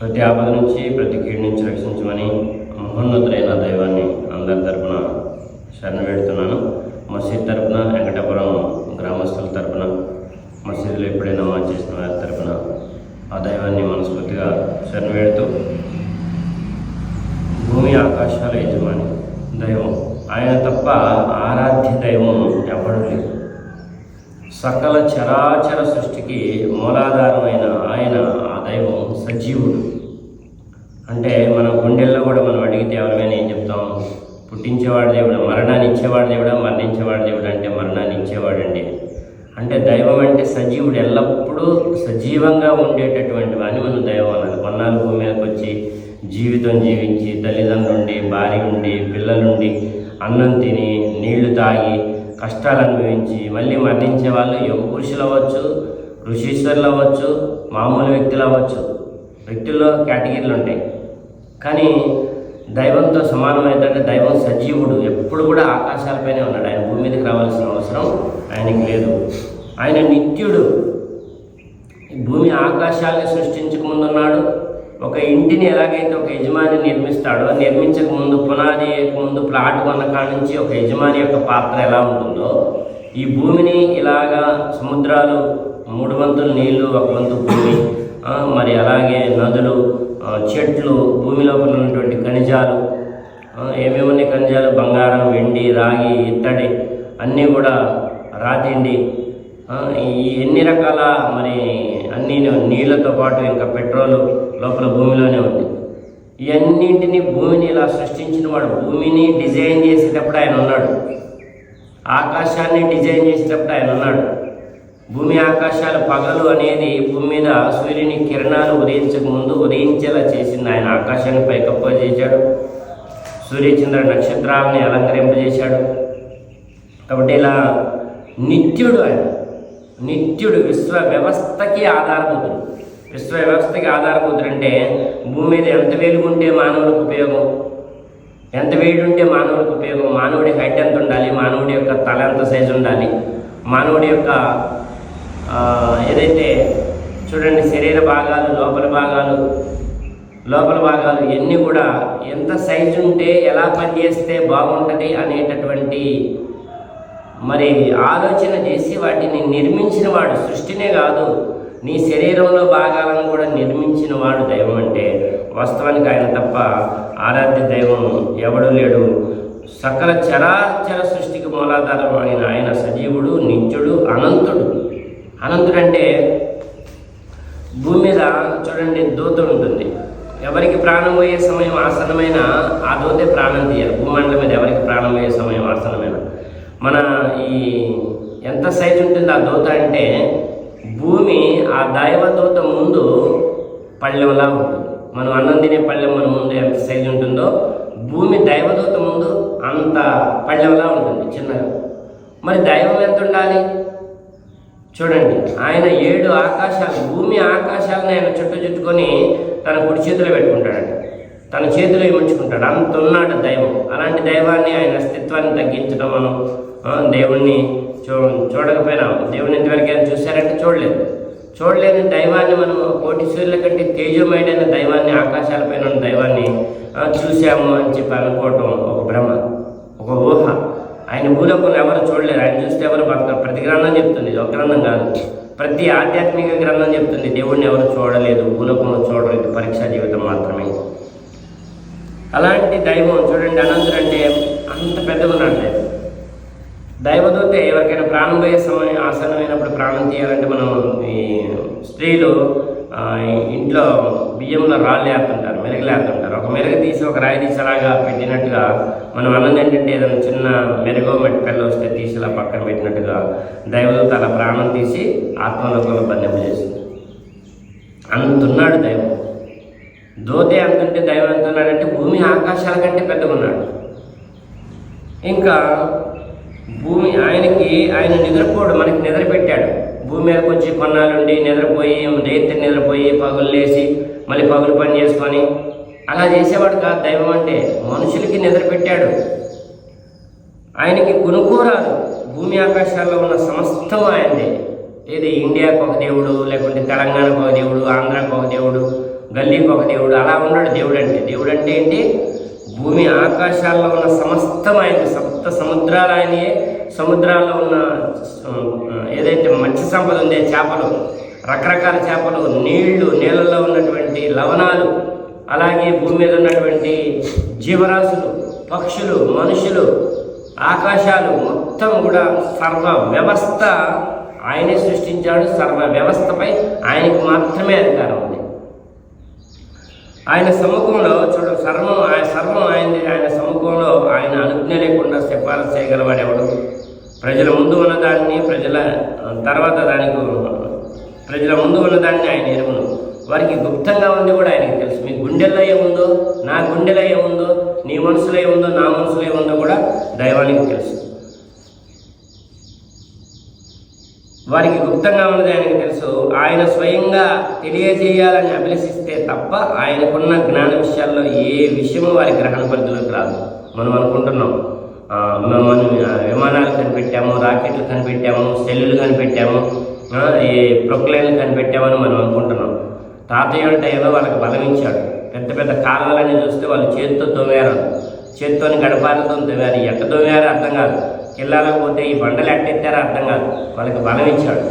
ప్రతి ఆపద నుంచి ప్రతి కీడు నుంచి రక్షించమని మహోన్నతులైన దైవాన్ని అందరి తరపున శరణ వేడుతున్నాను. మసీద్ తరపున వెంకటాపురం గ్రామస్తుల తరపున మసీదులో ఎప్పుడైనా మా చేసిన వారి తరపున ఆ దైవాన్ని మనస్ఫూర్తిగా శరణ వేడుతూ భూమి ఆకాశాల యజమాని దైవం. ఆయన తప్ప ఆరాధ్య దైవం ఎవడు లేదు సకల చరాచర సృష్టికి మూలాధారమైన ఆయన దైవం సజీవుడు. అంటే మన గుండెల్లో కూడా మనం అడిగితే ఎవరిమైనా ఏం చెప్తాం? పుట్టించేవాడు దేవుడు? మరణాన్ని ఇచ్చేవాడు దేవుడా? మరణించేవాడు దేవుడు అంటే మరణాన్ని ఇచ్చేవాడు అండి అంటే దైవం అంటే సజీవుడు ఎల్లప్పుడూ సజీవంగా ఉండేటటువంటి వాడిని మనం దైవం అన్నది కొన్నాళ్ళు భూమి మీదకి వచ్చి జీవితం జీవించి తల్లిదండ్రులుండి భార్య ఉండి పిల్లలుండి అన్నం తిని నీళ్ళు తాగి కష్టాలు అనుభవించి మళ్ళీ మరణించే వాళ్ళు యుగ పురుషులు అవ్వచ్చు ఋషీశ్వరులు అవ్వచ్చు మామూలు వ్యక్తులు అవ్వచ్చు. వ్యక్తుల్లో కేటగిరీలు ఉంటాయి. కానీ దైవంతో సమానమైనటువంటి దైవం సజీవుడు ఎప్పుడు కూడా ఆకాశాలపైనే ఉన్నాడు. ఆయన భూమి మీదకి రావాల్సిన అవసరం ఆయనకి లేదు. ఆయన నిత్యుడు. భూమి ఆకాశాలను సృష్టించక ముందున్నాడు. ఒక ఇంటిని ఎలాగైతే ఒక యజమాని నిర్మిస్తాడో నిర్మించక ముందు పునాది ముందు ప్లాట్ కొన్న కాడ నుంచి ఒక యజమాని యొక్క పాత్ర ఎలా ఉంటుందో ఈ భూమిని ఇలాగా సముద్రాలు మూడు వంతులు నీళ్ళు ఒక వంతు భూమి మరి అలాగే నదులు చెట్లు భూమి లోపల ఉన్నటువంటి ఖనిజాలు ఏమేమి ఉన్నాయి ఖనిజాలు? బంగారం వెండి రాగి ఇత్తడి అన్నీ కూడా రాతిండి. ఈ ఎన్ని రకాల మరి అన్ని నీళ్ళతో పాటు ఇంకా పెట్రోల్ లోపల భూమిలోనే ఉంది. ఇవన్నింటినీ భూమిని ఇలా సృష్టించిన వాడు భూమిని డిజైన్ చేసేటప్పుడు ఆయన ఉన్నాడు. ఆకాశాన్ని డిజైన్ చేసేటప్పుడు ఆయన ఉన్నాడు. భూమి ఆకాశాలు పగలు అనేది భూమి మీద సూర్యుని కిరణాలు ఉదయించక ముందు ఉదయించేలా చేసింది ఆయన. ఆకాశాన్ని పైకప్పజేశాడు సూర్యచంద్ర నక్షత్రాలని అలంకరింపజేశాడు. కాబట్టి ఇలా నిత్యుడు ఆయన. నిత్యుడు విశ్వ వ్యవస్థకి ఆధారభూతుడు. విశ్వ వ్యవస్థకి ఆధారభూతుడు అంటే భూమి మీద ఎంత వెలుగుంటే మానవులకు ఉపయోగం? ఎంత వేడి ఉంటే మానవుడికి ఉపయోగం? మానవుడి హైట్ ఎంత ఉండాలి? మానవుడి యొక్క తల ఎంత సైజు ఉండాలి? మానవుడి యొక్క ఏదైతే చూడండి శరీర భాగాలు లోపల భాగాలు లోపల భాగాలు ఇవన్నీ కూడా ఎంత సైజు ఉంటే ఎలా పనిచేస్తే బాగుంటుంది అనేటటువంటి మరి ఆలోచన చేసి వాటిని నిర్మించిన వాడు సృష్టినే కాదు నీ శరీరంలో భాగాలను కూడా నిర్మించిన వాడు దైవం అంటే వాస్తవానికి ఆయన తప్ప ఆరాధ్య దైవం ఎవడు లేడు. సకల చరాచర సృష్టికి మూలాధారమైన ఆయన సజీవుడు నిత్యుడు అనంతుడు. అనంతుడంటే భూమి మీద చూడండి దూత ఉంటుంది. ఎవరికి ప్రాణం పోయే సమయం ఆసనమైన ఆ దూతే ప్రాణం తీయాలి. భూమండలం మీద ఎవరికి ప్రాణం పోయే సమయం ఆసనమైన మన ఈ ఎంత సైజు ఉంటుంది ఆ దూత అంటే భూమి ఆ దైవ దూత ముందు పళ్ళెంలా ఉంటుంది. మనం అన్నం తినే పళ్ళెం మన ముందు ఎంత సైజు ఉంటుందో భూమి దైవదూత ముందు అంత పళ్ళెంలా ఉంటుంది. చిన్నగా. మరి దైవం ఎంత ఉండాలి? చూడండి ఆయన ఏడు ఆకాశాలు భూమి ఆకాశాలను ఆయన చుట్టూ చుట్టుకొని తన కుడి చేతిలో పెట్టుకుంటాడండి తన చేతిలో ఇముంచుకుంటాడు అంత ఉన్నాడు దైవం. అలాంటి దైవాన్ని ఆయన అస్తిత్వాన్ని తగ్గించడం మనం దేవుణ్ణి చూ చూడకపోయినా దేవుని ఇంతవరకు ఆయన చూశారంటే చూడలేదు. చూడలేని దైవాన్ని మనం కోటి సూర్యుల కంటే తేజోమయుడైన దైవాన్ని ఆకాశాలపైన ఉన్న దైవాన్ని చూశాము అని చెప్పి అనుకోవటం ఒక భ్రమ ఒక ఊహ. ఆయన భూలోకంలో ఎవరు చూడలేరు. ఆయన చూస్తే ఎవరు బతకరు. ప్రతి గ్రంథం చెప్తుంది. ఒక గ్రంథం కాదు. ప్రతి ఆధ్యాత్మిక గ్రంథం చెప్తుంది. దేవుడిని ఎవరు చూడలేదు. భూలోకంలో చూడలేదు ఇది పరీక్షా జీవితం మాత్రమే. అలాంటి దైవం చూడండి. అనంతుడు అంటే అంత పెద్దగా ఉన్నాడు దైవం దైవదూత ఎవరికైనా ప్రాణం పోయే సమయం ఆసనమైనప్పుడు ప్రాణం తీయాలంటే మనం ఈ స్త్రీలు ఇంట్లో బియ్యంలో రాళ్ళు వేస్తుంటారు మెరుగు వేస్తుంటారు ఒక మెరుగు తీసి ఒక రాయి తీసి అలాగా పెట్టినట్టుగా మనం అన్నం ఏంటంటే ఏదైనా చిన్న మెరుగో మట్టి పిల్ల వస్తే తీసి ఇలా పక్కన పెట్టినట్టుగా దైవం తన ప్రాణం తీసి ఆత్మలోకంలో బంధింపజేసింది అంతున్నాడు దైవం. దోతే అంతుంటే దైవం అంటున్నాడంటే భూమి ఆకాశాల కంటే పెద్దగా ఉన్నాడు. ఇంకా భూమి ఆయనకి ఆయన నిద్రపోడు మనకి నిద్ర పెట్టాడు. భూమి మీదకి వచ్చి కొన్నాళ్ళుండి నిద్రపోయి రేత్రి నిద్రపోయి పగులు లేచి మళ్ళీ పగులు పని చేసుకొని అలా చేసేవాడు కాదు దైవం అంటే. మనుషులకి నిద్ర పెట్టాడు. ఆయనకి కొనుక్కోరాదు భూమి ఆకాశాల్లో ఉన్న సమస్తం ఆయనదే. ఏది ఇండియాకు ఒక దేవుడు లేకుంటే తెలంగాణకు ఒక దేవుడు ఆంధ్రాకు ఒక దేవుడు గల్లీకి ఒక దేవుడు అలా ఉన్నాడు దేవుడు అంటే దేవుడు అంటే ఏంటి? భూమి ఆకాశాల్లో ఉన్న సమస్తం ఆయన సప్త సముద్రాలు ఆయనే సముద్రాల్లో ఉన్న ఏదైతే మత్స్య సంపద ఉందే చేపలు రకరకాల చేపలు నీళ్ళు నీళ్ళల్లో ఉన్నటువంటి లవణాలు అలాగే భూమి మీద ఉన్నటువంటి జీవరాశులు పక్షులు మనుషులు ఆకాశాలు మొత్తం కూడా సర్వ వ్యవస్థ ఆయనే సృష్టించాడు. సర్వ వ్యవస్థపై ఆయనకు మాత్రమే అధికారం ఉంది. ఆయన సముఖంలో చూడ సర్వం ఆయన సర్వం ఆయనది. ఆయన సముఖంలో ఆయన అనుజ్ఞ లేకుండా సిఫారసు చేయగలవాడు ఎవడు? ప్రజల ముందు ఉన్నదాన్ని ప్రజల తర్వాత దానికి ప్రజల ముందు ఉన్నదాన్ని ఆయన ఎరువును వారికి గుప్తంగా ఉంది కూడా ఆయనకి తెలుసు. మీ గుండెల్లో ఏముందో నా గుండెలో ఏముందో నీ మనసులో ఏముందో నా మనసులో ఏముందో కూడా దైవానికి తెలుసు. వారికి గుప్తంగా ఉన్నది ఆయనకు తెలుసు. ఆయన స్వయంగా తెలియజేయాలని అభిలషిస్తే తప్ప ఆయనకున్న జ్ఞాన విషయాల్లో ఏ విషయము వారి గ్రహణ పరిధిలోకి రాదు. మనం అనుకుంటున్నాం. మనం విమానాలు కనిపెట్టాము రాకెట్లు కనిపెట్టాము సెల్లులు కనిపెట్టాము ఈ ప్రొక్లైన్లు కనిపెట్టామని మనం అనుకుంటున్నాం. తాతయ్య అంటే ఏదో వాళ్ళకి బలమించాడు పెద్ద పెద్ద కాలువలన్నీ చూస్తే వాళ్ళు చేతితో తోమారు. చేత్తోని గడపాలతో తోమారు. ఎట్ట తోమారో అర్థం కాదు. కిల్లాలకు పోతే ఈ బండలు ఎట్టెత్తారో అర్థం కాదు. వాళ్ళకి బలం ఇచ్చాడు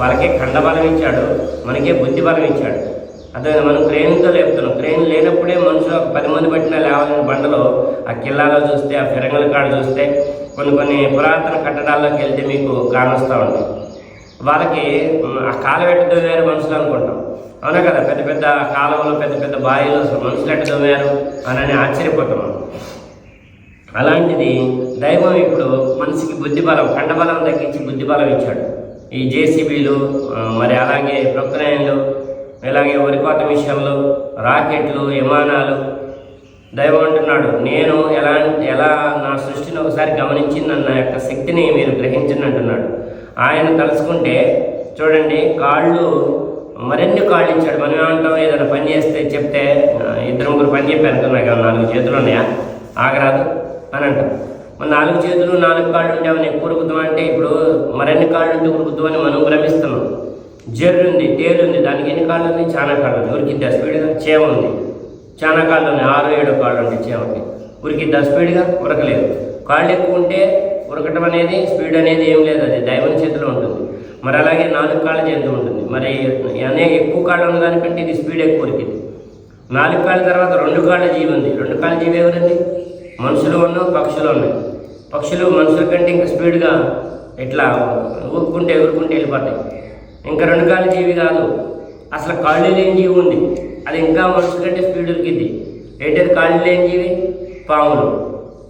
వాళ్ళకే కండ బలం ఇచ్చాడు మనకే బుద్ధి బలం ఇచ్చాడు అదే మనం క్రెయిన్తో లేపుతున్నాం. క్రెయిన్ లేనప్పుడే మనుషులు ఒక పది మంది పట్టిన లేవాలని బండలో ఆ కిల్లాలో చూస్తే ఆ ఫిరంగుల కాడ చూస్తే కొన్ని కొన్ని పురాతన కట్టడాల్లోకి వెళ్తే మీకు కానొస్తూ ఉంటాయి. వాళ్ళకి ఆ కాలం ఎట్ట మనుషులు అనుకుంటాం. అవునా కదా? పెద్ద పెద్ద కాలంలో పెద్ద పెద్ద బావిలో మనుషులు ఎట్ట దొవ్వారు అని ఆశ్చర్యపోతున్నాం. అలాంటిది దైవం ఇప్పుడు మనిషికి బుద్ధి బలం కండబలం తగ్గించి బుద్ధి బలం ఇచ్చాడు. ఈ జేసీబీలు మరి అలాగే ప్రొక్రయన్లు ఇలాగే వరికోత మిషన్లు రాకెట్లు విమానాలు. దైవం అంటున్నాడు నేను ఎలా ఎలా నా సృష్టిని ఒకసారి గమనించిందన్న యొక్క శక్తిని మీరు గ్రహించండి అంటున్నాడు. ఆయన తలుచుకుంటే చూడండి కాళ్ళు మరెన్ని కాళ్ళు ఇచ్చాడు మనం ఏమంటాం? ఏదైనా పని చేస్తే చెప్తే ఇద్దరు ముగ్గురు పని చెప్పారు నాకు నాలుగు చేతులు ఉన్నాయా? ఆగరాదు అని అంటాం మన నాలుగు చేతులు నాలుగు కాళ్ళు ఉంటే ఏమైనా ఎక్కువ అంటే ఇప్పుడు మరెన్ని కాళ్ళు ఉంటే ఉరుకుద్దామని మనం భ్రమిస్తున్నాం. జర్రు ఉంది తేలు ఉంది దానికి ఎన్ని కాళ్ళు ఉంది చాలా కాళ్ళు ఉంది ఉరికిద్దా స్పీడ్గా? చేమ ఉంది. చాలా కాళ్ళు ఉన్నాయి ఆరు ఏడు కాళ్ళు ఉంటాయి చేమకి ఉరికిద్దా స్పీడ్గా? ఉరకలేదు. కాళ్ళు ఎక్కువ ఉంటే ఉరకటం అనేది స్పీడ్ అనేది ఏం లేదు. అది దైవం చేతిలో ఉంటుంది. మరి అలాగే నాలుగు కాళ్ళ చేతిలో ఉంటుంది. మరి అనే ఎక్కువ కాళ్ళు ఉన్న దానికంటే ఇది స్పీడ్ ఎక్కువ ఉరికింది. నాలుగు కాళ్ళ తర్వాత రెండు కాళ్ళ జీవి ఉంది. రెండు కాళ్ళ జీవి ఎవరండి మనుషులు ఉన్న పక్షులు ఉన్నాయి. పక్షులు మనుషుల కంటే ఇంకా స్పీడ్గా ఇట్లా ఊరుకుంటే ఎగురుకుంటే వెళ్ళిపోతాయి. ఇంకా రెండు కాళ్ళ జీవి కాదు. అసలు కాళ్ళు లేని జీవి ఉంది. అది ఇంకా మనుషుల కంటే స్పీడ్ ఉరికిద్ది ఏంటది కాళ్ళు లేని జీవి? పాములు.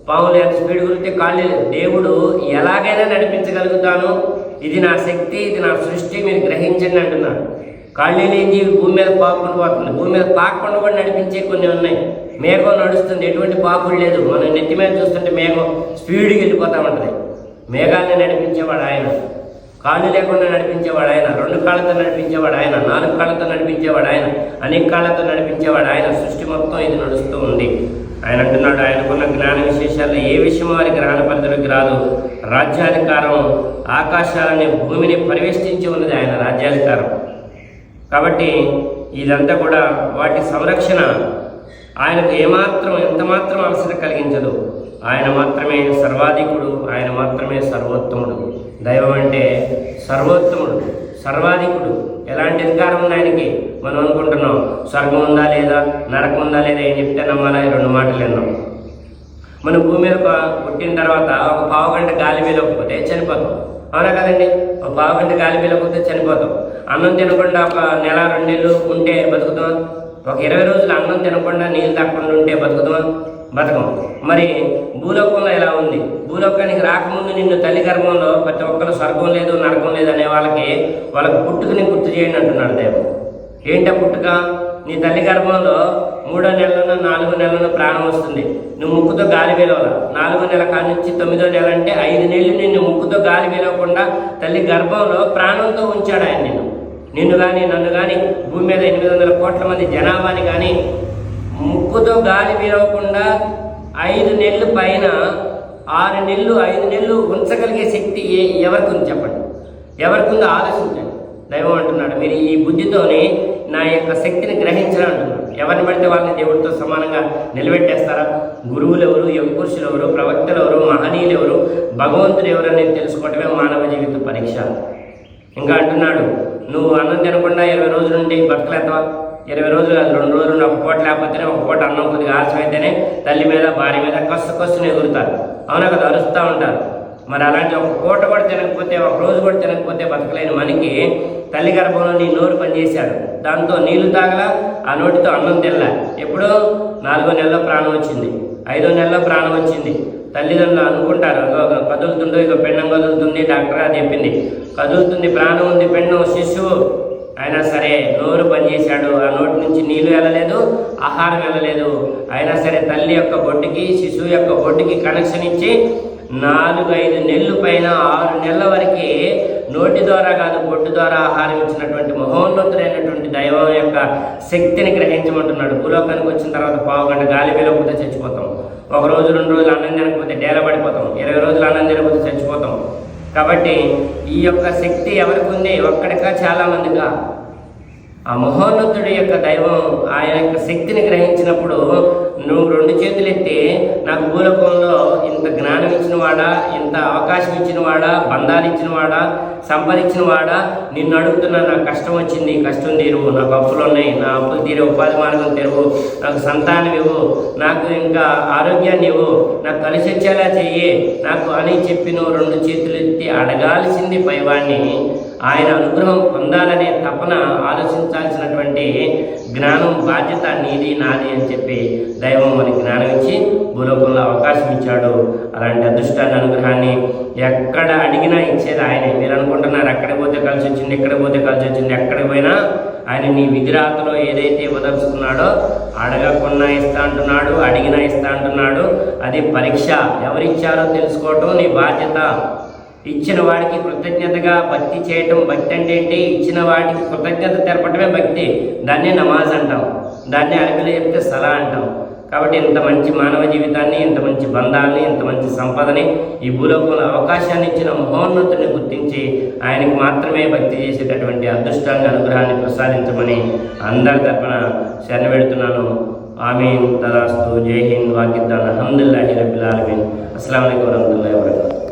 పాములు ఎంత స్పీడ్ ఉరికితే కాళ్ళు దేవుడు ఎలాగైనా నడిపించగలుగుతాను. ఇది నా శక్తి ఇది నా సృష్టి మీరు గ్రహించండి అంటున్నాడు. కాళ్ళు లేని జీవి భూమి మీద పాకుండా పోతుంది భూమి మీద పాకుండా కూడా నడిపించే కొన్ని ఉన్నాయి. మేఘం నడుస్తుంది. ఎటువంటి పాకుడు లేదు. మనం నెత్తి మీద చూస్తుంటే మేఘం స్పీడ్కి వెళ్ళిపోతా ఉంటుంది. మేఘాన్ని నడిపించేవాడు ఆయన. కాళ్ళు లేకుండా నడిపించేవాడు ఆయన రెండు కాళ్ళతో నడిపించేవాడు ఆయన నాలుగు కాళ్ళతో నడిపించేవాడు ఆయన అనేక కాళ్ళతో నడిపించేవాడు ఆయన సృష్టి మొత్తం ఇది నడుస్తూ ఉంది. ఆయన అంటున్నాడు ఆయనకున్న జ్ఞాన విశేషాల్లో ఏ విషయం వారి గ్రహణ పరిధిలోకి రాదు. రాజ్యాధికారం ఆకాశాలని భూమిని పరివేష్టించి ఉన్నది ఆయన రాజ్యాధికారం. కాబట్టి ఇదంతా కూడా వాటి సంరక్షణ ఆయనకు ఏమాత్రం ఎంతమాత్రం అవసరం కలిగించదు. ఆయన మాత్రమే సర్వాధికుడు ఆయన మాత్రమే సర్వోత్తముడు. దైవం అంటే సర్వోత్తముడు సర్వాధికుడు. ఎలాంటి అధికారం ఉంది ఆయనకి? మనం అనుకుంటున్నాం స్వర్గం ఉందా లేదా నరకం ఉందా లేదా ఏం చెప్తే నమ్మాలా? రెండు మాటలు విన్నాం. మనం భూమి మీద పుట్టిన తర్వాత ఒక పావు గంట గాలి పీలకపోతే చనిపోతాం. అవునా కదండి? ఒక పావు గంట గాలి పీలకపోతే చనిపోతాం. అన్నం తినకుండా ఒక నెల రెండు నెలలు ఉంటే బతుకుతాం. ఒక ఇరవై రోజులు అన్నం తినకుండా నీళ్ళు తక్కకుండా ఉంటే బతుకుతాం. బతకం మరి భూలోకంలో ఎలా ఉంది? భూలోకానికి రాకముందు నిన్ను తల్లి గర్భంలో ప్రతి ఒక్కరు స్వర్గం లేదు నరకం లేదు అనే వాళ్ళకి వాళ్ళకి పుట్టుకని గుర్తు చేయండి అంటున్నాడు దేవుడు. ఏంటా పుట్టుక? నీ తల్లి గర్భంలో మూడో నెలలోనో నాలుగో నెలలోనో ప్రాణం వస్తుంది. నువ్వు ముక్కుతో గాలి వీలవాల. నాలుగో నెల కాడి నుంచి తొమ్మిదో నెల అంటే ఐదు నెలలు నిన్ను ముక్కుతో గాలి వేలవకుండా తల్లి గర్భంలో ప్రాణంతో ఉంచాడు ఆయన నిన్ను. నిన్ను కానీ నన్ను కానీ భూమి మీద ఎనిమిది వందల కోట్ల మంది జనాభాని కానీ ముక్కుతో గాలి వీలవకుండా ఐదు నెలలు పైన ఆరు నెలలు ఐదు నెలలు ఉంచగలిగే శక్తి ఏ ఎవరికి ఉంది చెప్పండి. ఎవరికి ఉందో ఆలోచించండి. దైవం అంటున్నాడు మీరు ఈ బుద్ధితోనే నా యొక్క శక్తిని గ్రహించరా అంటున్నాడు ఎవరిని పడితే వాళ్ళని దేవుడితో సమానంగా నిలబెట్టేస్తారా? గురువులు ఎవరు యుగురుషులు ఎవరు ప్రవక్తలు ఎవరు మహనీయులు ఎవరు? భగవంతుడు ఎవరు అనేది తెలుసుకోవటమే మానవ జీవిత పరీక్ష. ఇంకా అంటున్నాడు నువ్వు అన్నం తినకుండా ఇరవై రోజుల నుండి బతకలేతావా ఇరవై రోజులు రెండు రోజులు ఒక పూట లేకపోతేనే ఒక పూట అన్నం కొద్దిగా ఆలస్యమైతేనే తల్లి మీద భార్య మీద కస్సు కస్సుని ఎగురుతారు. అవునా కదా? అరుస్తూ ఉంటారు. మరి అలాంటి ఒక పూట కూడా తినకపోతే ఒక రోజు కూడా తినకపోతే బతకలేని మనకి తల్లి గర్భంలో నీ నోరు పనిచేశాడు. దాంతో నీళ్ళు తాగలా ఆ నోటితో అన్నం తినలా. ఎప్పుడో నాలుగో నెలలో ప్రాణం వచ్చింది. ఐదో నెలలో ప్రాణం వచ్చింది. తల్లిదండ్రులు అనుకుంటారు కదులుతుండో ఇక పెండం కదులుతుంది డాక్టర్ అది చెప్పింది. కదులుతుంది ప్రాణం ఉంది పెండం శిశువు అయినా సరే నోరు పనిచేశాడు ఆ నోటి నుంచి నీళ్ళు వెళ్ళలేదు ఆహారం వెళ్ళలేదు. అయినా సరే తల్లి యొక్క బొడ్డుకి శిశువు యొక్క బొడ్డుకి కనెక్షన్ ఇచ్చి నాలుగు ఐదు నెలలు పైన ఆరు నెలల వరకు నోటి ద్వారా కాదు బొడ్డు ద్వారా ఆహారం ఇచ్చినటువంటి మహోన్నతుడైనటువంటి దైవం యొక్క శక్తిని గ్రహించమంటున్నాడు. భూలోకానికి వచ్చిన తర్వాత పావుగంట గాలి వెళ్ళకపోతే చచ్చిపోతాం. ఒక రోజు రెండు రోజులు అన్నం తినకపోతే డేల పడిపోతాం. ఇరవై రోజులు అన్నం తినకపోతే చచ్చిపోతాం. కాబట్టి ఈ యొక్క శక్తి ఎవరికి ఉంది? ఒక్కడికా చాలా మందిగా ఆ మహోన్నతుడి యొక్క దైవం ఆయన యొక్క శక్తిని గ్రహించినప్పుడు నువ్వు రెండు చేతులు ఎత్తి నాకు భూలోకంలో ఇంత జ్ఞానం ఇచ్చిన వాడా ఇంత అవకాశం ఇచ్చిన వాడా బంధాలు ఇచ్చిన వాడా వాడా? నిన్ను అడుగుతున్నా నాకు కష్టం వచ్చింది కష్టం తీరువు. నాకు అప్పులు ఉన్నాయి. నా అప్పులు తీరే ఉపాధి మార్గం తెరువు. నాకు సంతానం ఇవ్వు. నాకు ఇంకా ఆరోగ్యాన్ని ఇవ్వు. నాకు కలిసి వచ్చేలా చెయ్యి. నాకు అని చెప్పి నువ్వు రెండు చేతులు ఎత్తి అడగాల్సింది పైవాణ్ణి. ఆయన అనుగ్రహం పొందాలనే తపన ఆలోచించాల్సినటువంటి జ్ఞానం బాధ్యత నీది నాది అని చెప్పి దైవం మనకి జ్ఞానం ఇచ్చి భూలోకంలో అవకాశం ఇచ్చాడు. అలాంటి అదృష్టాన్ని అనుగ్రహాన్ని ఎక్కడ అడిగినా ఇచ్చేది ఆయనే. మీరు అనుకుంటున్నారు ఎక్కడ పోతే కలిసి వచ్చింది ఎక్కడ పోతే కలిసి వచ్చింది ఎక్కడికి పోయినా ఆయన నీ విధిరాతలో ఏదైతే ఇవ్వదలుచుకున్నాడో అడగకుండా ఇస్తా అంటున్నాడు అడిగినా ఇస్తా అంటున్నాడు. అది పరీక్ష. ఎవరిచ్చారో తెలుసుకోవటం నీ బాధ్యత. ఇచ్చిన వాడికి కృతజ్ఞతగా భక్తి చేయటం భక్తి అంటే ఏంటి? ఇచ్చిన వాడికి కృతజ్ఞత తెరపటమే భక్తి. దాన్నే నమాజ్ అంటాం. దాన్ని అరబిలో చెప్తే సలా అంటాం. కాబట్టి ఇంత మంచి మానవ జీవితాన్ని ఇంత మంచి బంధాన్ని ఇంత మంచి సంపదని ఈ భూలోకంలో అవకాశాన్ని ఇచ్చిన మహోన్నతుని గుర్తించి ఆయనకు మాత్రమే భక్తి చేసేటటువంటి అదృష్టాన్ని అనుగ్రహాన్ని ప్రసాదించమని అందరి తరఫున శరణ పెడుతున్నాను. ఆమీన్. తదాస్తు. జై హింద్. వాకిద్దాన్. అహమ్దుల్లాహి రబిల్ ఆలమీన్. అస్సలం వరహమూల వరహమతుల్లాహి